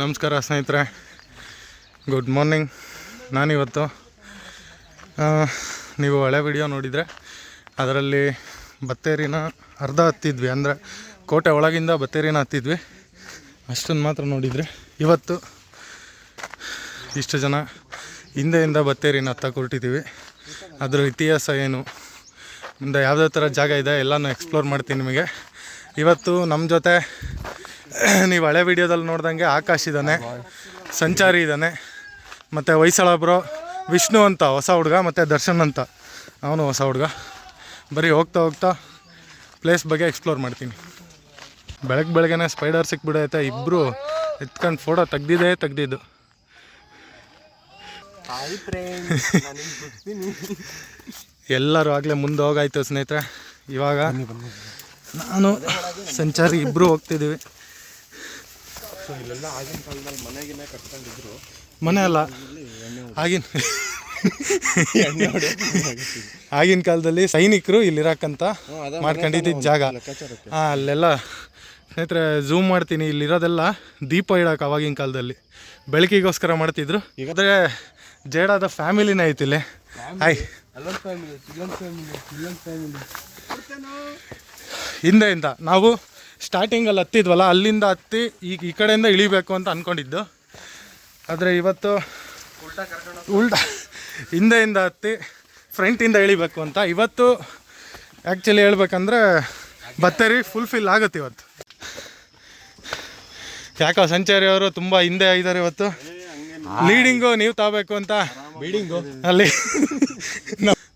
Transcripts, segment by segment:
ನಮಸ್ಕಾರ ಸ್ನೇಹಿತರೆ. Good morning ನಾನಿವತ್ತು ನೀವು ಹಳೆ ವಿಡಿಯೋ ನೋಡಿದರೆ ಅದರಲ್ಲಿ ಬತ್ತೇರಿನ ಅರ್ಧ ಹತ್ತಿದ್ವಿ. ಅಂದರೆ ಕೋಟೆ ಒಳಗಿಂದ ಬತ್ತೇರಿನ ಹತ್ತಿದ್ವಿ. ಅಷ್ಟನ್ನು ಮಾತ್ರ ನೋಡಿದರೆ ಇವತ್ತು ಇಷ್ಟು ಜನ ಹಿಂದೆಯಿಂದ ಬತ್ತೇರಿನ ಹತ್ತ ಹೊರಟಿದ್ದೀವಿ ಅದರ ಇತಿಹಾಸ ಏನು? ಮುಂದೆ ಯಾವುದೇ ಥರ ಜಾಗ ಇದೆ? ಎಲ್ಲನೂ ಎಕ್ಸ್ಪ್ಲೋರ್ ಮಾಡ್ತೀನಿ ನಿಮಗೆ. ಇವತ್ತು ನಮ್ಮ ಜೊತೆ ನೀವು ಹಳೆ ವಿಡಿಯೋದಲ್ಲಿ ನೋಡ್ದಂಗೆ ಆಕಾಶ್ ಇದ್ದಾನೆ ಸಂಚಾರಿ ಇದ್ದಾನೆ ಮತ್ತು ಬ್ರೋ ವಿಷ್ಣು ಅಂತ ಹೊಸ ಹುಡುಗ ಮತ್ತು ದರ್ಶನ್ ಅಂತ. ಅವನು ಹೊಸ ಹುಡುಗ. ಬರೀ ಹೋಗ್ತಾ ಹೋಗ್ತಾ ಪ್ಲೇಸ್ ಬಗ್ಗೆ ಎಕ್ಸ್ಪ್ಲೋರ್ ಮಾಡ್ತೀನಿ. ಬೆಳಗ್ಗೆ ಬೆಳಗ್ಗೆನೇ ಸ್ಪೈಡರ್ ಸಿಕ್ಬಿಡೈತೆ ಇಬ್ಬರು ಎತ್ಕೊಂಡು ಫೋಟೋ ತೆಗ್ದಿದ್ದೇ. ತೆಗ್ದಿದ್ದು ಎಲ್ಲರೂ ಆಗಲೇ ಮುಂದೆ ಹೋಗಾಯ್ತು ಸ್ನೇಹಿತರೆ. ಇವಾಗ ನಾನು ಸಂಚಾರಿ ಇಬ್ಬರು ಹೋಗ್ತಿದ್ದೀವಿ. ಇಲ್ಲೆಲ್ಲ ಆಗಿನ ಕಾಲದಲ್ಲಿ ಮನೆಗಿನ ಕಟ್ಕೊಂಡಿದ್ರು. ಮನೆ ಅಲ್ಲ. ಆಗಿನ ಆಗಿನ ಕಾಲದಲ್ಲಿ ಸೈನಿಕರು ಇಲ್ಲಿರಕ್ಕಂತ ಮಾಡ್ಕೊಂಡಿದ್ದ ಜಾಗ. ಹಾಂ ಅಲ್ಲೆಲ್ಲ ಸ್ನೇಹಿತರೆ ಝೂಮ್ ಮಾಡ್ತೀನಿ. ಇಲ್ಲಿರೋದೆಲ್ಲ ದೀಪ ಇಡಕ್ಕೆ ಅವಾಗಿನ ಕಾಲದಲ್ಲಿ. ಬೆಳಕಿಗೋಸ್ಕರ ಮಾಡ್ತಿದ್ರು. ಈಗಾದ್ರೆ ಜೇಡಾದ ಫ್ಯಾಮಿಲಿನೇ ಐತಿ ಇಲ್ಲಿ. ಹಾಯ್. ಹಿಂದೆ ಹಿಂದೆಯಿಂದ ನಾವು ಸ್ಟಾರ್ಟಿಂಗಲ್ಲಿ ಹತ್ತಿದ್ವಲ್ಲ ಅಲ್ಲಿಂದ ಹತ್ತಿ ಈಗ ಈ ಕಡೆಯಿಂದ ಇಳಿಬೇಕು ಅಂತ ಅಂದ್ಕೊಂಡಿದ್ದು ಆದರೆ ಇವತ್ತು ಉಲ್ಟಾ ಹಿಂದೆಯಿಂದ ಹತ್ತಿ ಫ್ರಂಟಿಂದ ಇಳಿಬೇಕು ಅಂತ. ಇವತ್ತು ಆ್ಯಕ್ಚುಲಿ ಹೇಳ್ಬೇಕಂದ್ರೆ ಬತ್ತೇರಿ ಫುಲ್ಫಿಲ್ ಆಗುತ್ತೆ ಇವತ್ತು. ಯಾಕೋ ಸಂಚಾರಿ ಅವರು ತುಂಬ ಹಿಂದೆ ಇದ್ದಾರೆ ಇವತ್ತು. ಲೀಡಿಂಗು ನೀವು ತಾಬೇಕು ಅಂತ. ಅಲ್ಲಿ.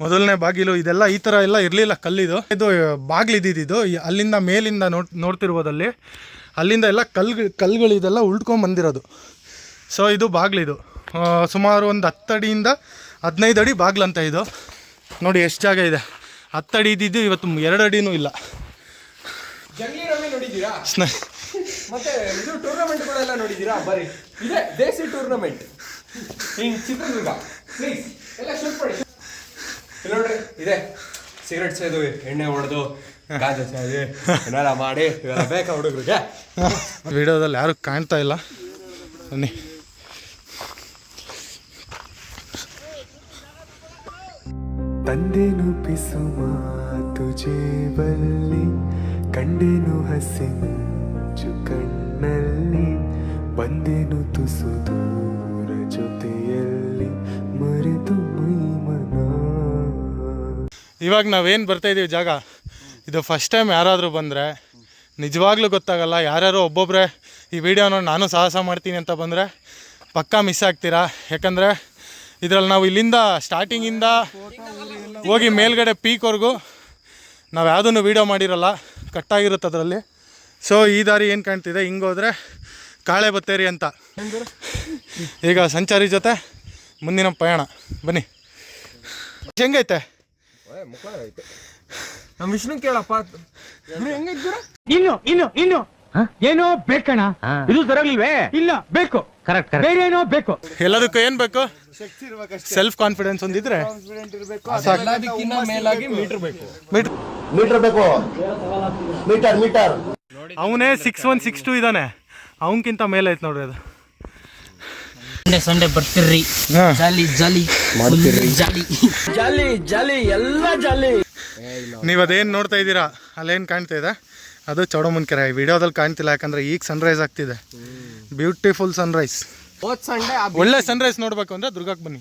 ಮೊದಲನೇ ಬಾಗಿಲು ಇದೆಲ್ಲ ಈ ಥರ ಎಲ್ಲ ಇರಲಿಲ್ಲ ಕಲ್ಲಿದು. ಇದು ಬಾಗಿಲು ಇದ್ದಿದ್ದು ಈ- ಅಲ್ಲಿಂದ ಮೇಲಿಂದ ನೋಡ್ ನೋಡ್ತಿರ್ಬೋದು ಅಲ್ಲಿ ಅಲ್ಲಿಂದ ಎಲ್ಲ ಕಲ್ಲು ಕಲ್ಲುಗಳಿದೆಲ್ಲ ಇದೆಲ್ಲ ಉಳ್ಕೊಂಡ್ ಬಂದಿರೋದು. ಸೊ ಇದು ಬಾಗಿಲಿದು. ಸುಮಾರು ಒಂದು ಹತ್ತಡಿಯಿಂದ ಹದಿನೈದು ಅಡಿ ಬಾಗ್ಲಂತ ಇದು. ನೋಡಿ ಎಷ್ಟು ಜಾಗ ಇದೆ. ಹತ್ತಡಿ ಇದ್ದಿದ್ದು ಇವತ್ತು ಎರಡು ಅಡಿನೂ ಇಲ್ಲ. ಮತ್ತೆ ಇದು ಟೂರ್ನಮೆಂಟ್ಗಳೆಲ್ಲ ನೋಡಿದ್ದೀರಾ? ಬರೀ. ಇದೆ ದೇಸಿ ಟೂರ್ನಮೆಂಟ್ ಹಿಂಗೆ ಚಿತ್ರದುರ್ಗ. ಪ್ಲೀಸ್ ಎಲ್ಲ ಶುರು ಮಾಡಿ. ಇಲ್ಲಿ ನೋಡ್ರಿ ಇದೆ. ಸಿಗರೆಟ್ ಸೇದು ಎಣ್ಣೆ ಹೊಡೆದು ಗಾಂಜಾ ಸೇದಿ ಏನಾರ ಮಾಡಿ ಇವೆಲ್ಲ ಬೇಕಾ ಹುಡುಗರಿಗೆ? ವಿಡಿಯೋದಲ್ಲಿ ಯಾರು ಕಾಣ್ತಾ ಇಲ್ಲ. ಬನ್ನಿ. ತಂದೆನು ಪಿಸು ಮಾತು ಜೇಬಲ್ಲಿ ಕಂಡೆನು ಹಸಿಂಚು ಕಣ್ಣಲ್ಲಿ ಬಂದೆನು ತುಸು ದೂರ ಜೊತೆಯಲ್ಲಿ ಮರೆತು ಮೈಮನ ಇವಾಗ ನಾವೇನು ಬರ್ತಾ ಇದ್ದೀವಿ ಜಾಗ, ಇದು ಫಸ್ಟ್ ಟೈಮ್ ಯಾರಾದರೂ ಬಂದರೆ ನಿಜವಾಗ್ಲೂ ಗೊತ್ತಾಗಲ್ಲ, ಯಾರ್ಯಾರು ಒಬ್ಬೊಬ್ಬರೇ ಈ ವಿಡಿಯೋ ನೋಡಿ ನಾನು ಸಾಹಸ ಮಾಡ್ತೀನಿ ಅಂತ ಬಂದರೆ ಪಕ್ಕಾ ಮಿಸ್ ಆಗ್ತೀರಾ? ಯಾಕಂದರೆ ಇದರಲ್ಲಿ ನಾವು ಇಲ್ಲಿಂದ ಸ್ಟಾರ್ಟಿಂಗಿಂದ ಹೋಗಿ ಮೇಲ್ಗಡೆ ಪೀಕ್ವರೆಗೂ ನಾವು ಯಾವುದನ್ನು ವೀಡಿಯೋ ಮಾಡಿರಲ್ಲ ಕಟ್ಟಾಗಿರುತ್ತೆ ಅದರಲ್ಲಿ. ಸೊ ಈ ದಾರಿ ಏನು ಕಾಣ್ತಿದೆ? ಹಿಂಗೆ ಹೋದರೆ ಕಾಳೆ ಬತ್ತೇರಿ ಅಂತ. ಈಗ ಸಂಚಾರಿ ಜೊತೆ ಮುಂದಿನ ಪಯಣ ಬನ್ನಿ. ಹೆಂಗೈತೆ? ನಮ್ಮ ವಿಷ್ಣು ಕೇಳಪ್ಪ. ಹೆಂಗಿದ್ದೀರಾ ಇನ್ನು ಇನ್ನು ಇನ್ನು. ಏನೋ ಬೇಕಣ ಇದು ತರಲಿಲ್ವೇ ಇಲ್ಲ. ಬೇಕು. ಕರೆಕ್ಟ್ ಬೇರೆ ಏನೋ ಬೇಕು. ಎಲ್ಲದಕ್ಕೂ ಏನ್ ಬೇಕು? ಸೆಲ್ಫ್ ಕಾನ್ಫಿಡೆನ್ಸ್ ಒಂದಿದ್ರೆ ಮೇಲಾಗಿ ಮೀಟರ್ ಬೇಕು. ಮೀಟರ್. ಮೀಟರ್ ಬೇಕು. Metre metre. ಅವನೇ ಸಿಕ್ಸ್ ಒನ್ ಸಿಕ್ಸ್ ಟು ಇದಾನೆ ಅವನಕ್ಕಿಂತ ಮೇಲೆ ಐತೆ ನೋಡ್ರಿ ಅದು. ಸಂಡೆ ಸಂಡೆ ಬರ್ತಿರ್ರಿ. ಹಾಂ. ಜಾಲಿ ಜಾಲಿ ಜಾಲಿ. ಜಾಲಿ ಜಾಲಿ ಎಲ್ಲ ಜಾಲಿ. ನೀವು ಅದೇನ್ ನೋಡ್ತಾ ಇದ್ದೀರಾ? ಅಲ್ಲೇನು ಕಾಣ್ತಾ ಇದೆ? ಅದು ಚೌಡಮುನ್ಕೆರೆ. ಕೆರೆ ವಿಡಿಯೋದಲ್ಲಿ ಕಾಣ್ತಿಲ್ಲ ಯಾಕಂದ್ರೆ ಈಗ ಸನ್ರೈಸ್ ಆಗ್ತಿದೆ. ಬ್ಯೂಟಿಫುಲ್ ಸನ್ರೈಸ್ ಹೋದ್ ಸಂಡೆ ಒಳ್ಳೆ ಸನ್ರೈಸ್ ನೋಡ್ಬೇಕು ಅಂದ್ರೆ ದುರ್ಗಕ್ಕೆ ಬನ್ನಿ.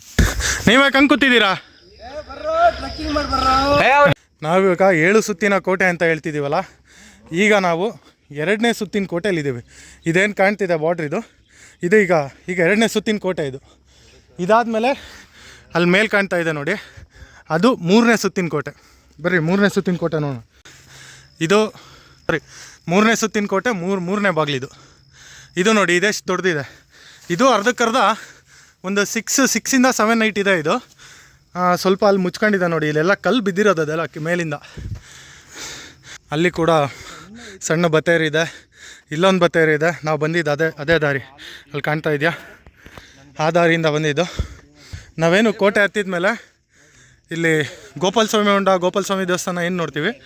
ನೀವೇ ಕಂಗ್ ಕೂತಿದ್ದೀರಾ? ನಾವಿವಾಗ ಏಳು ಸುತ್ತಿನ ಕೋಟೆ ಅಂತ ಹೇಳ್ತಿದ್ದೀವಲ್ಲ ಈಗ ನಾವು ಎರಡನೇ ಸುತ್ತಿನ ಕೋಟೆಯಲ್ಲಿದ್ದೀವಿ. ಇದೇನು ಕಾಣ್ತಿದೆ ಬಾರ್ಡ್ರ್ ಇದು? ಇದು ಈಗ ಈಗ ಎರಡನೇ ಸುತ್ತಿನ ಕೋಟೆ ಇದು. ಇದಾದಮೇಲೆ ಅಲ್ಲಿ ಮೇಲೆ ಕಾಣ್ತಾ ಇದೆ ನೋಡಿ. ಅದು ಮೂರನೇ ಸುತ್ತಿನ ಕೋಟೆ. ಬರ್ರಿ, ಮೂರನೇ ಸುತ್ತಿನ ಕೋಟೆ ನೋಡೋಣ. ಇದು ಸರಿ ಮೂರನೇ ಸುತ್ತಿನ ಕೋಟೆ, ಮೂರು, ಮೂರನೇ ಬಾಗಿಲಿದು ಇದು. ನೋಡಿ ಇದೆಷ್ಟು ದೊಡ್ಡದಿದೆ. ಇದು ಅರ್ಧಕ್ಕರ್ಧ, ಒಂದು ಸಿಕ್ಸ್ ಸಿಕ್ಸಿಂದ ಸೆವೆನ್ ಏಯ್ಟ್ ಇದೆ ಇದು. ಸ್ವಲ್ಪ ಅಲ್ಲಿ ಮುಚ್ಕೊಂಡಿದೆ ನೋಡಿ, ಇಲ್ಲೆಲ್ಲ ಕಲ್ಲು ಬಿದ್ದಿರೋದು ಅದೆಲ್ಲ ಮೇಲಿಂದ. ಅಲ್ಲಿ ಕೂಡ ಸಣ್ಣ ಬತ್ತೇರಿ ಇದೆ ಇಲ್ಲೊಂದು ಬತ್ತೇರಿ ಇದೆ. ನಾವು ಬಂದಿದ್ದು ಅದೇ ಅದೇ ದಾರಿ. ಅಲ್ಲಿ ಕಾಣ್ತಾ ಇದೆಯಾ? ಆ ದಾರಿಯಿಂದ ಬಂದಿದ್ದು. ನಾವೇನು ಕೋಟೆ ಹತ್ತಿದ ಮೇಲೆ ಇಲ್ಲಿ ಗೋಪಾಲ ಸ್ವಾಮಿ ಉಂಡ ಗೋಪಾಲ ಸ್ವಾಮಿ ದೇವಸ್ಥಾನ ಏನು ನೋಡ್ತೀವಿ?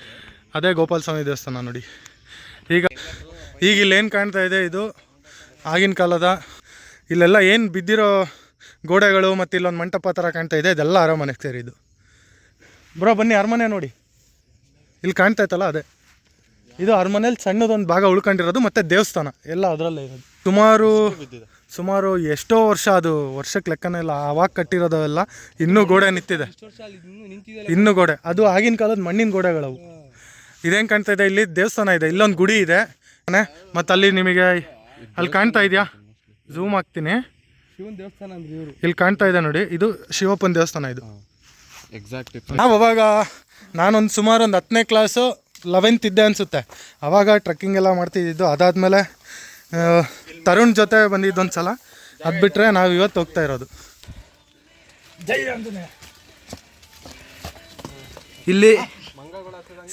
ಅದೇ ಗೋಪಾಲ ಸ್ವಾಮಿ ದೇವಸ್ಥಾನ ನೋಡಿ. ಈಗ ಈಗ ಇಲ್ಲಿ ಏನು ಕಾಣ್ತಾ ಇದೆ? ಇದು ಆಗಿನ ಕಾಲದ ಇಲ್ಲೆಲ್ಲ ಏನು ಬಿದ್ದಿರೋ ಗೋಡೆಗಳು ಮತ್ತು ಇಲ್ಲೊಂದು ಮಂಟಪ ಥರ ಕಾಣ್ತಾ ಇದೆ. ಇದೆಲ್ಲ ಅರಮನೆಗೆ ಸೇರಿದ್ದು. ಬ್ರೋ, ಬನ್ನಿ ಅರಮನೆ ನೋಡಿ. ಇಲ್ಲಿ ಕಾಣ್ತಾ ಇತ್ತಲ್ಲ ಅದೇ. ಇದು ಅರಮನೆಯಲ್ಲಿ ಸಣ್ಣದೊಂದು ಭಾಗ ಉಳ್ಕೊಂಡಿರೋದು ಮತ್ತು ದೇವಸ್ಥಾನ. ಎಲ್ಲ ಅದರಲ್ಲೇ ಇರೋದು. ಸುಮಾರು ಸುಮಾರು ಎಷ್ಟೋ ವರ್ಷ ಅದು ವರ್ಷಕ್ಕೆ ಲೆಕ್ಕನೇ ಇಲ್ಲ. ಆವಾಗ ಕಟ್ಟಿರೋದವೆಲ್ಲ ಇನ್ನೂ ಗೋಡೆ ನಿಂತಿದೆ. ಇನ್ನೂ ಗೋಡೆ. ಅದು ಆಗಿನ ಕಾಲದ ಮಣ್ಣಿನ ಗೋಡೆಗಳವು. ಇದೇನು ಕಾಣ್ತಾ ಇದೆ? ಇಲ್ಲಿ ದೇವಸ್ಥಾನ ಇದೆ. ಇಲ್ಲೊಂದು ಗುಡಿ ಇದೆ. ಮತ್ತು ಅಲ್ಲಿ ನಿಮಗೆ ಅಲ್ಲಿ ಕಾಣ್ತಾ ಇದೆಯಾ? ಝೂಮ್ ಹಾಕ್ತೀನಿ. ಇಲ್ಲಿ ಕಾಣ್ತಾ ಇದೆ ನೋಡಿ. ಇದು ಶಿವಪ್ಪನ ದೇವಸ್ಥಾನ ಇದು. ಎಕ್ಸಾಕ್ಟ್ ನಾವು ಅವಾಗ ನಾನೊಂದು ಸುಮಾರು ಒಂದು ಹತ್ತನೇ ಕ್ಲಾಸು ಲೆವೆಂತ್ ಇದ್ದೆ ಅನಿಸುತ್ತೆ. ಆವಾಗ ಟ್ರಕ್ಕಿಂಗ್ ಎಲ್ಲ ಮಾಡ್ತಿದ್ದಿದ್ದು. ಅದಾದಮೇಲೆ ತರುಣ್ ಜೊತೆ ಬಂದಿದ್ದೊಂದು ಸಲ ಅದು ಬಿಟ್ಟರೆ ನಾವು ಇವತ್ತು ಹೋಗ್ತಾ ಇರೋದು. ಜೈ ಇಲ್ಲಿ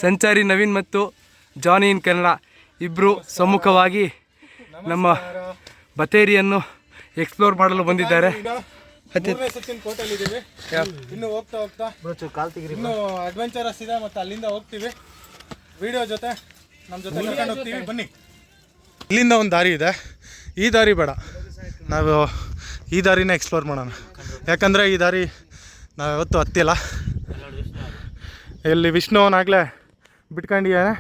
ಸಂಚಾರಿ ನವೀನ್ ಮತ್ತು ಜಾನಿ ಇನ್ ಕನ್ನಡ ಇಬ್ಬರು ಸಮ್ಮುಖವಾಗಿ ನಮ್ಮ ಬತೇರಿಯನ್ನು ಎಕ್ಸ್ಪ್ಲೋರ್ ಮಾಡಲು ಬಂದಿದ್ದಾರೆ. ಇನ್ನು ಹೋಗ್ತಾ ಹೋಗ್ತಾ ಇನ್ನು ಅಡ್ವೆಂಚರಸ್ ಇದೆ ಮತ್ತೆ ಅಲ್ಲಿಂದ ಹೋಗ್ತೀವಿ. ವಿಡಿಯೋ ಜೊತೆ ನಮ್ಮ ಜೊತೆ ಕರ್ಕೊಂಡು ಹೋಗ್ತೀವಿ. ಬನ್ನಿ. ಇಲ್ಲಿಂದ ಒಂದು ದಾರಿ ಇದೆ. ಈ ದಾರಿ ಬೇಡ. ನಾವು ಈ ದಾರಿನ ಎಕ್ಸ್ಪ್ಲೋರ್ ಮಾಡೋಣ. ಯಾಕಂದರೆ ಈ ದಾರಿ ನಾವು ಯಾವತ್ತೂ ಹತ್ತಿಲ್ಲ. ಇಲ್ಲಿ ವಿಷ್ಣುವನಾಗಲೇ ಬಿಟ್ಕೊಂಡಿದ್ದಾನೆ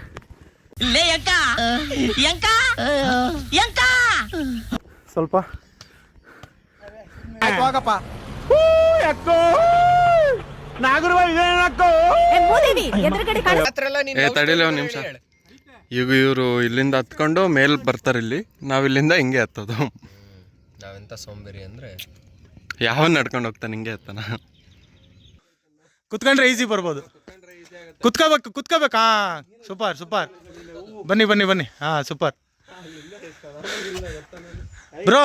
ಸ್ವಲ್ಪ. ತಡಿಲಿ ಒಂದು ನಿಮಿಷ. ಈಗ ಇವರು ಇಲ್ಲಿಂದ ಹತ್ಕೊಂಡು ಮೇಲ್ ಬರ್ತಾರೆ ಇಲ್ಲಿ. ನಾವು ಇಲ್ಲಿಂದ ಹಿಂಗೆ ಹತ್ತೋದು. ನಾವೆಂತ ಸೋಂಬೇರಿ ಅಂದ್ರೆ? ಯಾವ ನಡ್ಕೊಂಡು ಹೋಗ್ತಾನೆ ಹಿಂಗೆ ಹತ್ತಾನ? ಕುತ್ಕೊಂಡ್ರೆ ಈಸಿ ಬರ್ಬೋದು. ಕುತ್ಕೋಬೇಕು ಕುತ್ಕೋಬೇಕು. ಹಾ ಸೂಪರ್ ಸೂಪರ್. ಬನ್ನಿ ಬನ್ನಿ ಬನ್ನಿ. ಹಾ ಸೂಪರ್. ಬ್ರೋ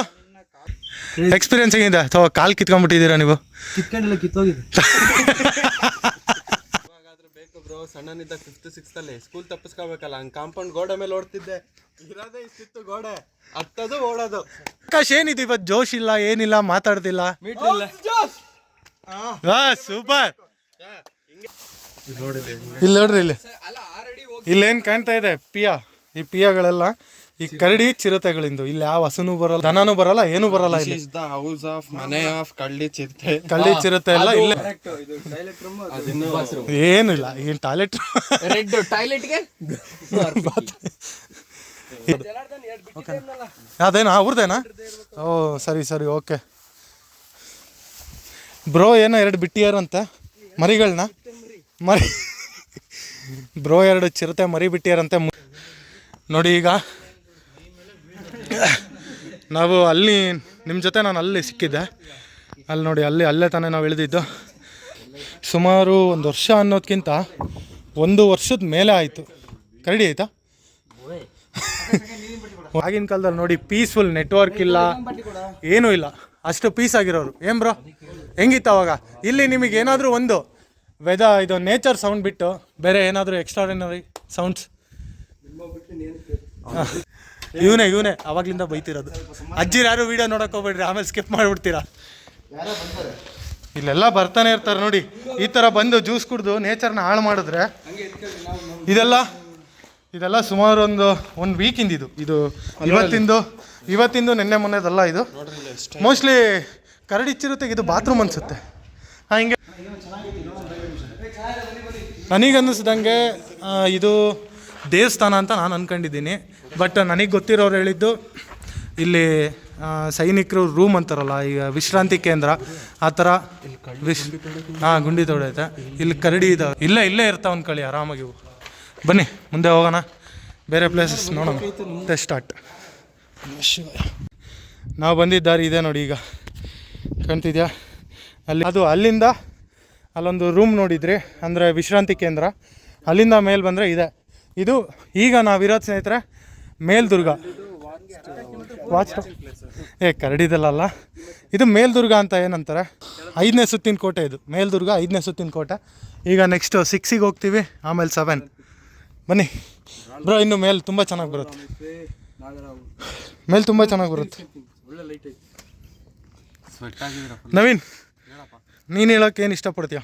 ಎಕ್ಸ್ಪೀರಿಯನ್ಸ್ ಹೆಂಗಿದೆ? ಅಥವಾ ಕಾಲ್ ಕಿತ್ಕೊಂಡ್ಬಿಟ್ಟಿದ್ದೀರಾ ನೀವು? ಕಿತ್ಕೊಂಡಿಲ್ಲ ಕಿತ್ತೋಗಿದೆ. ಬೇಕು ಬ್ರೋ ಸಣ್ಣನಿದ್ದ ಫಿಫ್ತ್ ಸಿಕ್ಸ್ತ್ ಅಲ್ಲಿ. ಸ್ಕೂಲ್ ತಪ್ಪಿಸ್ಕೋಬೇಕಲ್ಲ ಹಂಗೆ ಕಾಂಪೌಂಡ್ ಗೋಡೆ ಮೇಲೆ ಓಡ್ತಿದ್ದೆ. ಇರೋದೇ ಇಷ್ಟಿತ್ತು ಗೋಡೆ. ಹತ್ತದು ಓಡೋದು. ಆಕಾಶ್ ಏನಿದೆ ಇವತ್ತು ಜೋಶ್ ಇಲ್ಲ ಏನಿಲ್ಲ ಮಾತಾಡ್ತಿಲ್ಲ ಇಲ್ಲ. ಸೂಪರ್ ಇಲ್ಲಿ ನೋಡ್ರಿ ಇಲ್ಲಿ. ಇಲ್ಲೇನು ಕಾಣ್ತಾ ಇದೆ ಪಿಯಾ. ಈ ಪಿಯಾಗಳೆಲ್ಲ. ಈ ಕರಡಿ ಚಿರತೆಗಳಿಂದು. ಇಲ್ಲಿ ಯಾವ ಹಸುನು ಬರಲ್ಲ ದನನೂ ಬರಲ್ಲ ಏನು ಬರಲ್ಲ ಇಲ್ಲಿ. ಇಸ್ ದ ಹೌಸ್ ಆಫ್ ಮನೆ ಆಫ್ ಕಳ್ಳಿ ಚಿರತೆ. ಕಳ್ಳಿ ಚಿರತೆ ಎಲ್ಲ ಇಲ್ಲೇ. ಏನು ಇಲ್ಲ. ಏನು ಟಾಯ್ಲೆಟ್ ರೆಡ್ ಟಾಯ್ಲೆಟ್ಗೆ ಅದೇನಾ? ಅವ್ರದ್ದೇನಾ ಓ ಸರಿ ಸರಿ ಓಕೆ. ಬ್ರೋ ಏನೋ ಎರಡು ಬಿಟ್ಟಿಯಾರಂತೆ. ಮರಿಗಳನ್ನ? ಮರಿ ಬ್ರೋ ಎರಡು ಚಿರತೆ ಮರಿ ಬಿಟ್ಟಿಯಾರಂತೆ. ನೋಡಿ ಈಗ ನಾವು ಅಲ್ಲಿ ನಿಮ್ಮ ಜೊತೆ ನಾನು ಅಲ್ಲಿ ಸಿಕ್ಕಿದ್ದೆ. ಅಲ್ಲಿ ನೋಡಿ, ಅಲ್ಲಿ, ಅಲ್ಲೇ ತಾನೇ ನಾವು ಇಳಿದಿದ್ದು. ಸುಮಾರು ಒಂದು ವರ್ಷ ಅನ್ನೋದಕ್ಕಿಂತ ಒಂದು ವರ್ಷದ ಮೇಲೆ ಆಯಿತು. ಕರಡಿ ಆಯಿತಾ? ಆಗಿನ ಕಾಲದಲ್ಲಿ ನೋಡಿ ಪೀಸ್ಫುಲ್ ನೆಟ್ವರ್ಕ್ ಇಲ್ಲ, ಏನೂ ಇಲ್ಲ. ಅಷ್ಟು ಪೀಸ್ ಆಗಿರೋರು. ಏನು ಬ್ರೋ ಹೆಂಗಿತ್ತು ಅವಾಗ? ಇಲ್ಲಿ ನಿಮಗೆ ಏನಾದರೂ ಒಂದು ವೆದ ಇದು ನೇಚರ್ ಸೌಂಡ್ ಬಿಟ್ಟು, ಬೇರೆ ಏನಾದರೂ ಎಕ್ಸ್ಟ್ರಾಡಿನರಿ ಸೌಂಡ್ಸ್ ಇವನೇ ಇವನೇ. ಅವಾಗ್ಲಿಂದ ಬೈತಿರೋದು. ಅಜ್ಜಿರು ಯಾರು ವಿಡಿಯೋ ನೋಡಕ್ ಹೋಗ್ಬೇಡ್ರಿ ಆಮೇಲೆ ಸ್ಕಿಪ್ ಮಾಡಿಬಿಡ್ತೀರಾ? ಇಲ್ಲೆಲ್ಲ ಬರ್ತಾನೆ ಇರ್ತಾರೆ ನೋಡಿ. ಈ ಥರ ಬಂದು ಜ್ಯೂಸ್ ಕುಡಿದು ನೇಚರ್ನ ಹಾಳು ಮಾಡಿದ್ರೆ ಇದೆಲ್ಲ ಇದೆಲ್ಲ ಸುಮಾರು ಒಂದು ಒಂದು ಇಂದ ಇದು. ಇದು ಇವತ್ತಿಂದು ಇವತ್ತಿಂದು ನಿನ್ನೆ ಮೊನ್ನೆದಲ್ಲ ಇದು. ಮೋಸ್ಟ್ಲಿ ಕರಡಿ ಚಿರತೆಗೆ ಇದು ಬಾತ್ರೂಮ್ ಅನಿಸುತ್ತೆ. ಹಾಗೆ. ನನಗೆ ನನಗನ್ನಿಸ್ದಂಗೆ ಆ, ಇದು ದೇವಸ್ಥಾನ ಅಂತ ನಾನು ಅಂದ್ಕೊಂಡಿದ್ದೀನಿ ಬಟ್ ನನಗೆ ಗೊತ್ತಿರೋರು ಹೇಳಿದ್ದು, ಇಲ್ಲಿ ಸೈನಿಕರು ರೂಮ್ ಅಂತಾರಲ್ಲ ಈಗ ವಿಶ್ರಾಂತಿ ಕೇಂದ್ರ, ಆ ಥರ ವಿಶ್ ಹಾಂ, ಗುಂಡಿ ತೊಡೈತೆ ಇಲ್ಲಿ ಕರಡಿ ಇದಾವೆ. ಇಲ್ಲೇ ಇಲ್ಲೇ ಒಂದು ಕಳಿ ಆರಾಮಾಗಿ ಬನ್ನಿ, ಮುಂದೆ ಹೋಗೋಣ. ಬೇರೆ ಪ್ಲೇಸಸ್ ನೋಡೋಣ. ಸ್ಟಾರ್ಟ್ ನಾವು ಬಂದಿದ್ದಾರೆ ಇದೆ ನೋಡಿ ಈಗ. ಕಾಣ್ತಿದ್ಯಾ? ಅಲ್ಲಿ ಅದು ಅಲ್ಲಿಂದ ಅಲ್ಲೊಂದು ರೂಮ್ ನೋಡಿದ್ರಿ, ಅಂದರೆ ವಿಶ್ರಾಂತಿ ಕೇಂದ್ರ, ಅಲ್ಲಿಂದ ಮೇಲೆ ಬಂದರೆ ಇದೆ. ಇದು ಈಗ ನಾವಿರೋದು ಸ್ನೇಹಿತರೆ ಮೇಲ್ದುರ್ಗ. ವಾಚ್ ಏ ಕರಡಿದಲ್ಲ ಇದು ಮೇಲ್ದುರ್ಗ ಅಂತ ಏನಂತಾರೆ? ಐದನೇ ಸುತ್ತಿನ ಕೋಟೆ ಇದು. ಮೇಲ್ದುರ್ಗ ಐದನೇ ಸುತ್ತಿನ ಕೋಟೆ. ಈಗ ನೆಕ್ಸ್ಟ್ ಸಿಕ್ಸಿಗೆ ಹೋಗ್ತೀವಿ ಆಮೇಲೆ ಸೆವೆನ್ ಬನ್ನಿ. ಬ್ರೋ ಇನ್ನು ಮೇಲ್ ತುಂಬ ಚೆನ್ನಾಗಿ ಬರುತ್ತೆ. ಮೇಲ್ ತುಂಬ ಚೆನ್ನಾಗಿ ಬರುತ್ತೆ. ನವೀನ್ ನೀನು ಹೇಳೋಕೆ ಏನು ಇಷ್ಟಪಡ್ತೀಯ?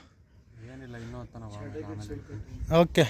ಓಕೆ